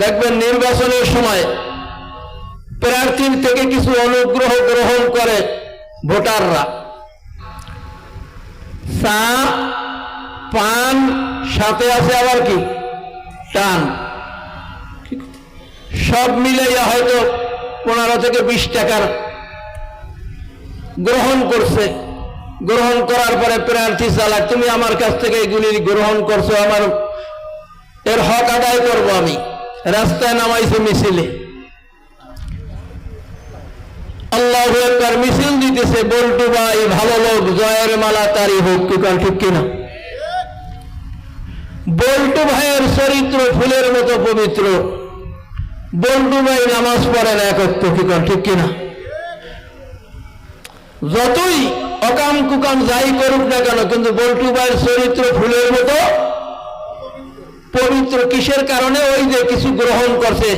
দেখবেন নির্বাচনের সময় প্রার্থীর থেকে কিছু অনুগ্রহ গ্রহণ করে ভোটাররা। চা পান, সাথে আছে আবার কি? টান। সব মিলাইয়া হয়তো পনেরো থেকে বিশ টাকার গ্রহণ করছে। গ্রহণ করার পরে প্রার্থী চালাক তুমি আমার কাছ থেকে এগুলি গ্রহণ করছ, আমার এর হক আদায় করব আমি। রাস্তায় নামাইছে মিছিলে। আল্লাহ একবার মিছিল দিতেছে, বল্টু ভাই, ভালো লোক, জয়ের মালা তারি হোক কি কার ঠিক কিনা। বল্টু ভাইয়ের চরিত্র ফুলের মতো পবিত্র। বল্টু ভাই নামাজ পড়ে না একত্র কি কার ঠিক কিনা। যতই অকাম কুকাম যাই করুক না কেন, কিন্তু বল্টু ভাইয়ের চরিত্র ফুলের মতো পবিত্র কিসের কারণে ওই যে কিছু গ্রহণ করছে?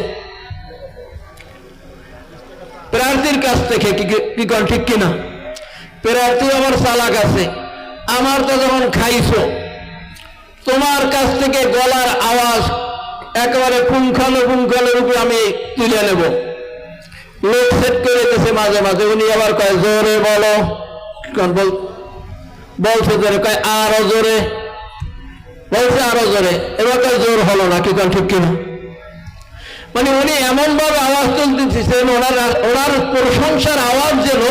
প্রার্থীর কাছ থেকে কি কন ঠিক কিনা? প্রার্থী আমার চালাক আছে। আমার তো যখন খাইছো, তোমার কাছ থেকে গলার আওয়াজ একেবারে পুঙ্খানুপুঙ্খানের রূপে আমি তুলে নেব। লোক সেট করে দিতেছে মাঝে মাঝে। উনি আবার কয়, জোরে বল বলছে জোরে। কয়, আরও জোরে। বলছে আরও জোরে। এবার কয় জোর হলো না, কি ঠিক কিনা? মানে উনি এমন ভাবে আওয়াজ তুলতেছেন ওনার ওনার প্রশংসার আওয়াজ যেন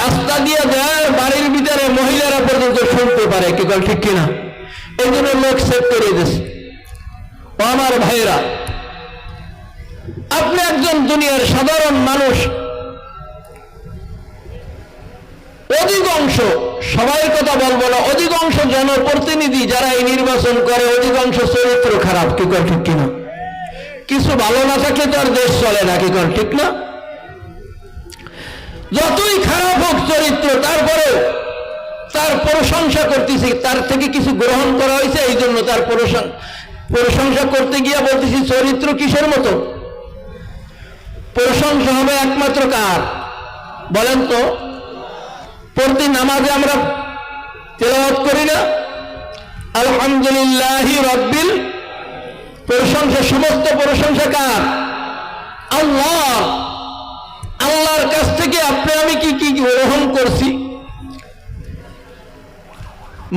রাস্তা দিয়ে দেয় বাড়ির ভিতরে মহিলারা পর্যন্ত শুনতে পারে, কি ঠিক কিনা? এই জন্য লোক সেভ করে দিয়েছে। আমার ভাইরা আপনি একজন দুনিয়ার সাধারণ মানুষ অধিকাংশ, সবাই কথা বলব না, অধিকাংশ জনপ্রতিনিধি যারা এই নির্বাচন করে, অধিকাংশ চরিত্র খারাপ, কি কর ঠিক কিনা? কিছু ভালো না থাকলে তো আর দেশ চলে না, কি কর ঠিক না? যতই খারাপ হোক চরিত্র, তারপরে তার প্রশংসা করতেছি, তার থেকে কিছু গ্রহণ করা হয়েছে, এই জন্য তার প্রশং- প্রশংসা করতে গিয়ে বলতেছি, চরিত্র কিসের মতো? প্রশংসা হবে একমাত্র কার? বলেন তো। প্রতি নামাজে আমরা তেলাওয়াত করি না। আলহামদুলিল্লাহ রব্বিল প্রশংসা, সমস্ত প্রশংসা কার? আল্লাহ। আল্লাহর কাছ থেকে আপনি, আমি কি কি গ্রহণ করছি?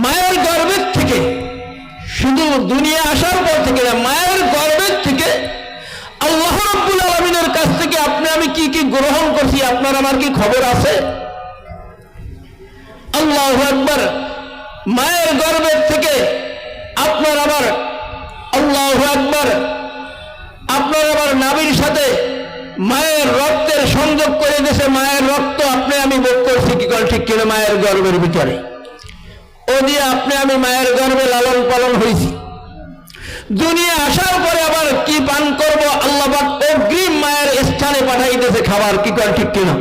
মায়ের গর্বের থেকে, শুধু দুনিয়া আসার পর থেকে না, মায়ের গর্বের থেকে আল্লাহ রব্বুল আলমিনের কাছ থেকে আপনি, আমি কি কি গ্রহণ করছি, আপনার, আমার কি খবর আছে? আল্লাহ একবার মায়ের গর্ভের থেকে আপনার আবার আল্লাহ একবার আপনার আবার নাবির সাথে মায়ের রক্তের সংযোগ করে দিয়েছে। মায়ের রক্ত আপনি আমি বোধ করছি, কি কল ঠিক কিনা মায়ের গর্ভের ভিতরে। ও দিয়ে আপনি আমি মায়ের গর্ভে লালন পালন হয়েছি দুনিয়া আসার পরে আবার কি পান করব? আল্লাহ অগ্রিম মায়ের স্থানে পাঠাইতেছে খাবার, কি কল ঠিক কিনা?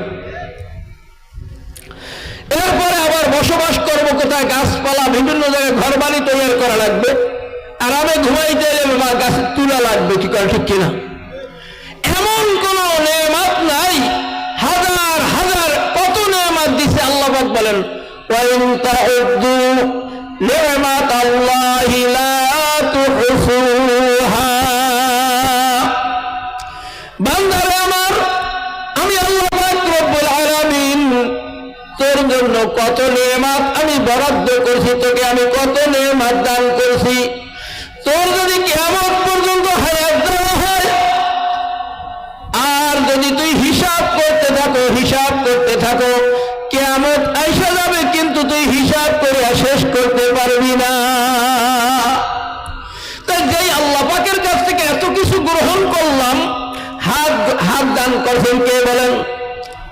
এরপরে আবার বসবাস করব কোথায়? গাছপালা, বিভিন্ন জায়গায় ঘর বাড়ি তৈরি করা লাগবে। আরামে ঘুমাইতে এলে বা গাছ তুলা লাগবে, কি করে? ঠিক কিনা? এমন কোন নেমাত নাই। হাজার হাজার কত নেমাত দিছে আল্লাহ বলেন নি'মাত বান্দারে জন্য কত নেমাত আমি বরাদ্দ করছি, তোকে আমি কত নেমাত দান করছি। তোর যদি কেমন পর্যন্ত হায়াত দেওয়া হয়, আর যদি তুই হিসাব করতে থাকো, হিসাব করতে থাকো কেমন আইসা যাবে, কিন্তু তুই হিসাব করে শেষ করতে পারবি না। তাই যেই আল্লাহ পাকের কাছ থেকে এত কিছু গ্রহণ করলাম, হাত হাত দান করছেন কে বলেন?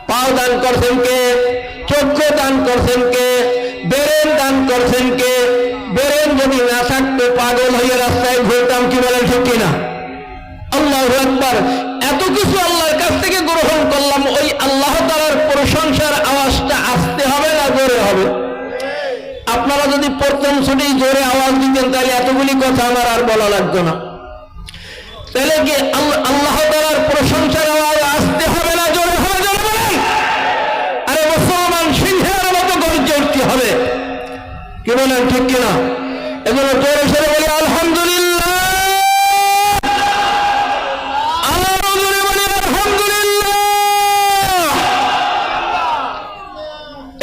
পাও দান করছেন কে? চক্ষু দান করছেন কে? বেরেন দান করছেন কে? বেরেন যদি না থাকতো পাগল হয়ে রাস্তায় ঘুরতাম কি বলেন ঠিক কিনা? আল্লাহ একবার এত কিছু আল্লাহর কাছ থেকে গ্রহণ করলাম, ওই আল্লাহ তালার প্রশংসার আওয়াজটা আসতে হবে না জোরে হবে? আপনারা যদি প্রথম শুনেই জোরে আওয়াজ দিতেন, তাহলে এতগুলি কথা আমার আর বলা লাগতো না। তাহলে কি আল্লাহ তালার প্রশংসার কি বলেন, ঠিক কিনা? এজন্য জোরে সরে বলি, আলহামদুলিল্লাহ।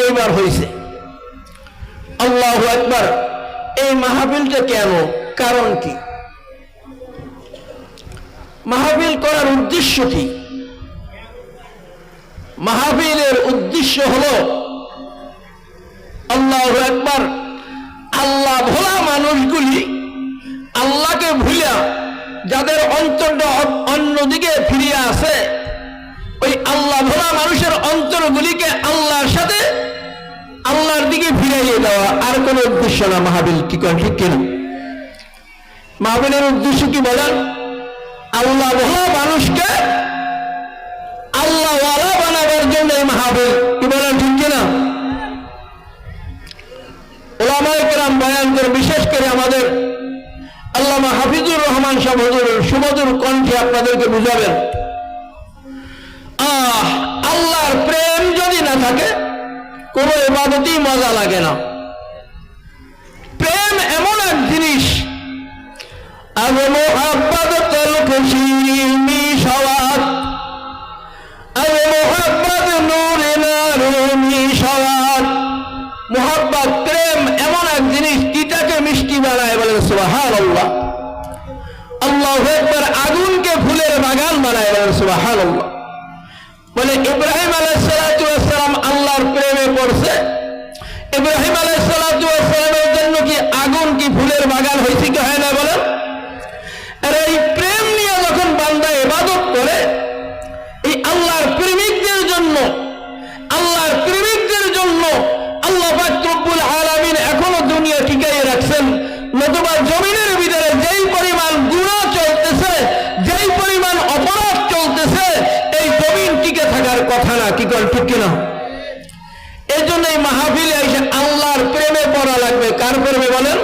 এইবার হয়েছে আল্লাহ একবার এই মাহাবিলটা কেন? কারণ কি? মাহাবিল করার উদ্দেশ্য কি? মাহাবিলের উদ্দেশ্য হল, আল্লাহ একবার আল্লাহ ভোলা মানুষগুলি আল্লাহকে ভুলিয়া যাদের অন্তরটা অন্যদিকে ফিরিয়ে আছে ওই আল্লাহ ভোলা মানুষের অন্তরগুলিকে আল্লাহর সাথে আল্লাহর দিকে ফিরাইয়ে দেওয়া আর কোন উদ্দেশ্য না। মাহাবিল কি করেন ঠিক কিনা? মাহবিলের উদ্দেশ্য কি বলেন? আল্লাহ ভোলা মানুষকে আল্লাহ বানাবার জন্য এই মাহাবিল কি বলেন, ঠিক কিনা? ওলামায় বয়ান করে, বিশেষ করে আমাদের আল্লামা হাফিজুর রহমান সাহেব সুমধুর কণ্ঠে আপনাদেরকে বুঝাবেন। আহ, আল্লাহর প্রেম যদি না থাকে, কোনো ইবাদতই মজা লাগে না। প্রেম এমন এক জিনিস আগে মোহাব্বত তল খুশি মিশাওয়াত আগে আল্লাহ একবার আগুনকে ফুলের বাগান বানায় সুবাহান বলে ইব্রাহিম আলাইসালাম আল্লাহর প্রেমে পড়ছে। ইব্রাহিম আলাইসালামের জন্য কি আগুন কি ফুলের বাগান হয়েছে কি হয় বলেন?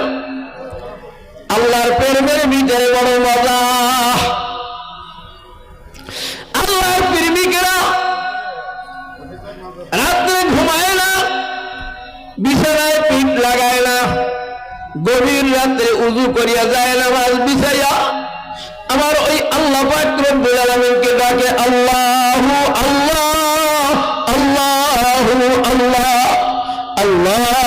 আল্লাহর প্রেমের ভিতরে বড় মজা। আল্লাহর প্রেমিকেরা রাত্রে ঘুমায় না, বিছানায় পিঠ লাগায় না, গভীর রাত্রে উজু করিয়া যায় না মাছ বিছাইয়া আমার ওই আল্লাহ রব্বুল আলামিনকে ডাকে, আল্লাহু আল্লাহ আল্লাহু আল্লাহ, আল্লাহু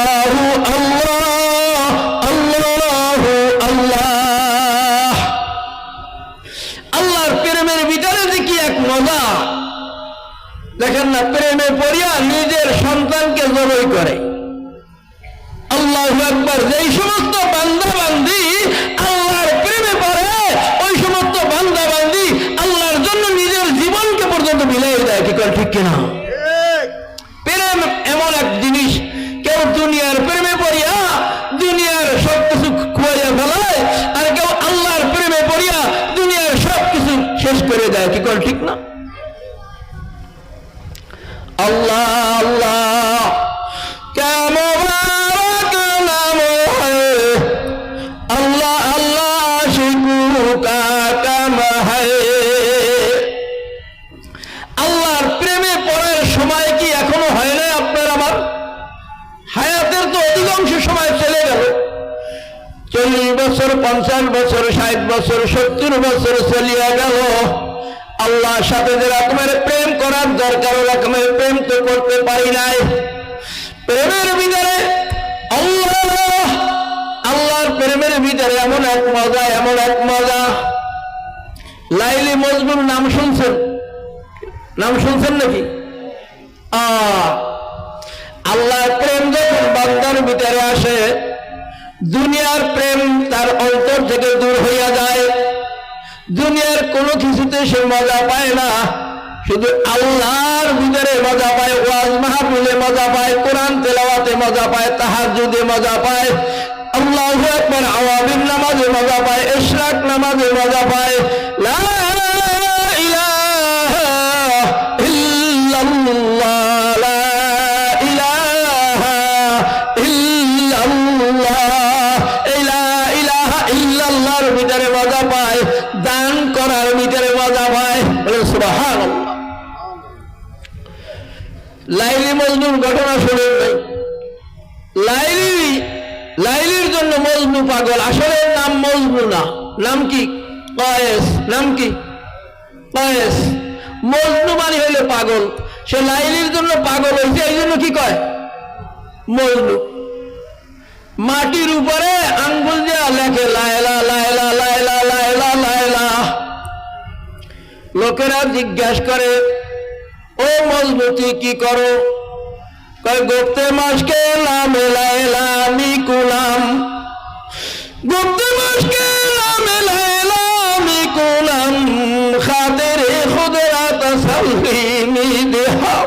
দেয় পঞ্চাশ বছর, ষাট বছর, সত্তর বছর চলিয়া গেল। আল্লাহর সাথে যে রকমের প্রেম করার দরকার রকমের প্রেম তো করতে পারি নাই। প্রেমের ভিতরে আল্লাহ, আল্লাহর প্রেমের ভিতরে এমন এক মজা, এমন এক মজা। লাইলি মজনুর নাম শুনছেন? নাম শুনছেন নাকি? আহ, আল্লাহর প্রেম যখন বান্দার ভিতরে আসে দুনিয়ার প্রেম তার অন্তর থেকে দূর হইয়া যায়। দুনিয়ার কোনো কিছুতে সে মজা পায় না। শুধু আল্লাহর ভিতরে মজা পায়, ওয়াজ মাহফিলে মজা পায়, কোরআন তেলাওয়াতে মজা পায়, তাহাজ্জুদে মজা পায়। আল্লাহ আকবার আওয়াবিন নামাজে মজা পায় ইশরাক নামাজে মজা পায়। লা মজনুর ঘটনা শুনেন। নাই লাইলি, লাইলির জন্য মজনু পাগল। আসলে নাম মজনু না। নাম কি? কয়েস নাম কি? কয়েস মজনু মানে হইলে পাগল। সে লাইলির জন্য পাগল হয়েছে এই জন্য কি কয়? মজনু। মাটির উপরে আঙ্গুল দেওয়া লেখে, লায়লা লায়লা লায়লা লায়লা লায়লা। লোকেরা জিজ্ঞাসা করে, ও মজবুতি কি করো? গুপ্তে মাসকে লামে লায়লা আমি কুলাম গুপ্তে মাসকে লামে লায়লা আমি কুলাম খাদের খুদরা তসলিমি দেহা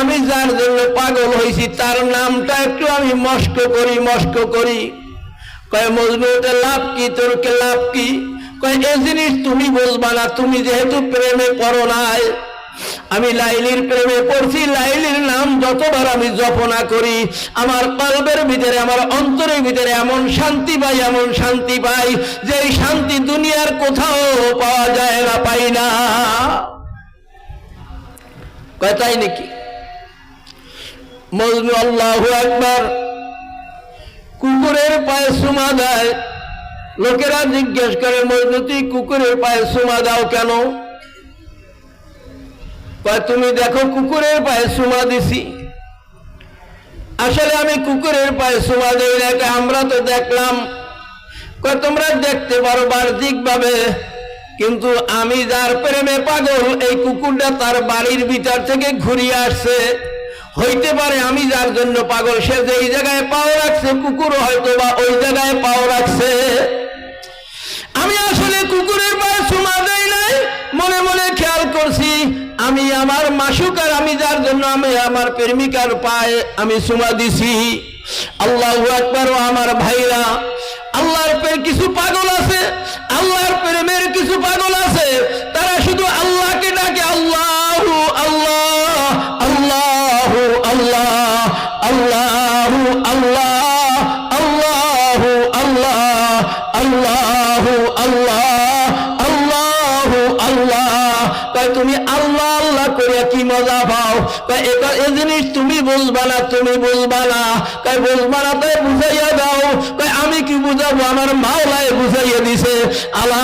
আমি যার জন্য পাগল হয়েছি তার নামটা একটু আমি মস্ক করি মস্ক করি। কয় মজনুতে লাভ কি, তোরকে লাভ কি? কয়, এ জিনিস তুমি বুঝবা না, তুমি যেহেতু প্রেমে পড়ো নাই আমি লাইলির প্রেমে পড়ছি, লাইলির নাম যতবার আমি জপনা করি, আমার কল্পের ভিতরে, আমার অন্তরের ভিতরে এমন শান্তি পাই, এমন শান্তি পাই যে শান্তি দুনিয়ার কোথাও পাওয়া যায় না, পাই না। কয়, তাই নাকি? মজনু আল্লাহ একবার কুকুরের পায়ে সুমা দেয়। লোকেরা জিজ্ঞেস করে, মজনু, তুই কুকুরের পায়ে সুমা দাও কেন? তুমি দেখো কুকুরের পায়ে সুমা দিছি। আসলে আমি কুকুরের পায়ে সুমা দেই না আমরা তো দেখলাম। তোমরা দেখতে পারো বাহ্যিক ভাবে কিন্তু আমি যার প্রেমে পাগল, এই কুকুরটা তার বাড়ির ভিতর থেকে ঘুরিয়ে আসছে। হইতে পারে আমি যার জন্য পাগল, সে যে এই জায়গায় পাও রাখছে কুকুর হয়তো বা ওই জায়গায় পাও রাখছে। আমি আসলে কুকুরের পায়ে সুমা মনে মনে খেয়াল করছি, আমি আমার মাসুক আর আমি যার জন্য আমি আমার প্রেমিকার পায়ে আমি সুমা দিছি। আল্লাহ একবারও আমার ভাইরা, আল্লাহর কিছু পাগল আছে জিনিস তুমি বুঝবা তুমি বুঝবা তাই বুঝবা না, তাই বুঝাইয়া দাও। তাই আমি কি বুঝাবো? আমার মাওলায় বুঝাইয়া দিছে, আলা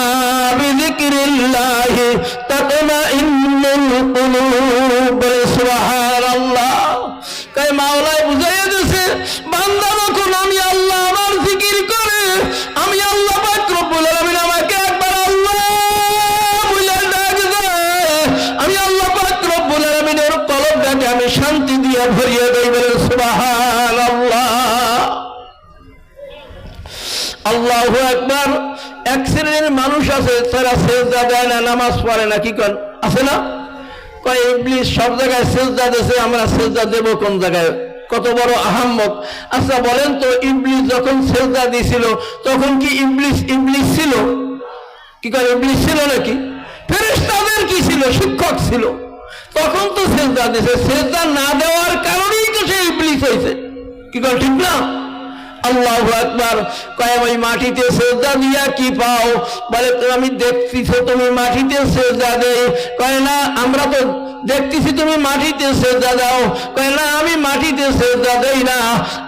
বিযিকরিল্লাহি তাতমাইন্নুল কুলুব। সুবহানাল্লাহ এক মানুষ আছে, তারা সেজদা দেয় না, নামাজ পড়ে না, কি কন আছে না? কয়, ইবলিস সব জায়গায় সেজদা দিয়েছে আমরা সেজদা দেব কোন জায়গায়? কত বড় আহাম্মক। আচ্ছা বলেন তো, ইবলিস যখন সেজদা দিয়েছিল তখন কি ইবলিস ইবলিস ছিল? কি করে ইবলিস ছিল নাকি? ফেরেশতাদের কি ছিল? শিক্ষক ছিল। তখন তো সেজদা দিয়েছে সেজদা না দেওয়ার কারণেই তো সে ইবলিস হয়েছে কি করে ঠিক না? আল্লাহ একবার কয় ওই মাটিতে শ্রদ্ধা দিয়া কি পাও? বলে, আমি দেখতেছি তুমি মাটিতে শ্রদ্ধা দে কয়, না, আমরা তো দেখতেছি তুমি মাটিতে শ্রদ্ধা দাও। কয়, না, আমি মাটিতে শ্রদ্ধা দেই না।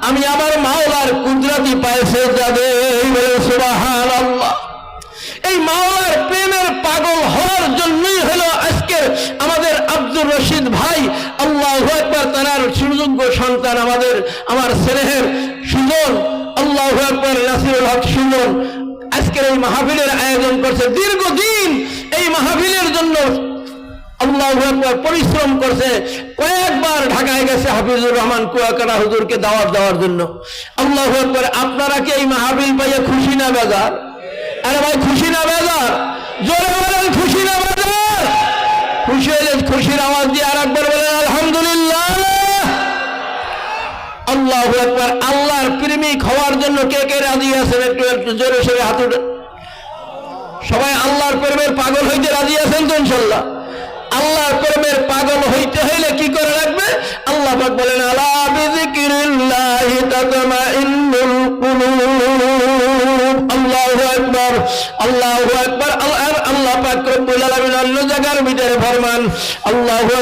আমি আমার মাওলার কুদরতি পায়ে শ্রদ্ধা দেই। বলে সুবাহ আল্লাহ এই মাওলার প্রেমের পাগল হওয়ার জন্যই হলো আজকের আমাদের আব্দুর রশিদ ভাই। আল্লাহ একবার তার সুযোগ্য সন্তান আমাদের, আমার স্নেহের সুজন। আল্লাহ একবার নাসিরুল হক সুজন। আজকের এই মাহফিলের আয়োজন করছে। দীর্ঘদিন এই মাহফিলের জন্য আল্লাহ পরিশ্রম করছে। কয়েকবার ঢাকায় গেছে হাফিজুর রহমান কুয়াকাটা হুজুরকে দাওয়াত দেওয়ার জন্য। আল্লাহ আপনারা কি এই মাহফিল পাইয়ে খুশি না বেজার? আরে ভাই, খুশি না, বেজার? জোরে বলেন খুশি না, বেজার? খুশি হইলে খুশির আওয়াজ দিয়ে আর একবার বলেন, আলহামদুলিল্লাহ। আল্লাহ একবার আল্লাহর প্রেমিক হওয়ার জন্য কে কে রাজি আছেন? একটু একটু জোরে সোরে হাত উঠে। সবাই আল্লাহর প্রেমের পাগল হইতে রাজি আছেন তো, ইনশাল্লাহ? আল্লাহর প্রেমের পাগল হইতে হইলে কি করে রাখবে? আল্লাহ বলেন আল্লাহু আল্লাহু আল্লাহ আল্লাহ আল্লাহু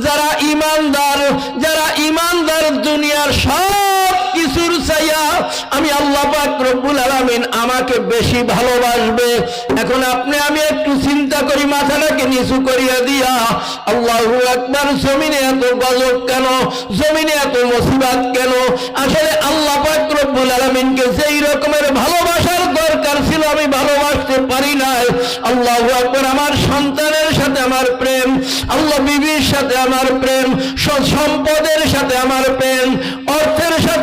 যারা ঈমানদার, যারা ঈমানদার দুনিয়ার সব কিছুর চাইয়া আমি আমাকে বেশি ভালোবাসবে। এখন আপনি আমি একটু চিন্তা করি, মাথাটাকে নিচু করিয়া দিয়া, আল্লাহু আকবার, জমিনে এত গজব কেন? জমিনে এত মুসিবত কেন? আসলে আল্লাহ পাক রব্বুল যেই রকমের ভালোবাসার দরকার ছিল আমি ভালোবাসতে পারি নাই। আল্লাহু আকবার, আমার সন্তানের সাথে আমার প্রেম, আল্লাহ বিবির সাথে আমার প্রেম সম্পদের সাথে আমার প্রেম, অর্থের সাথে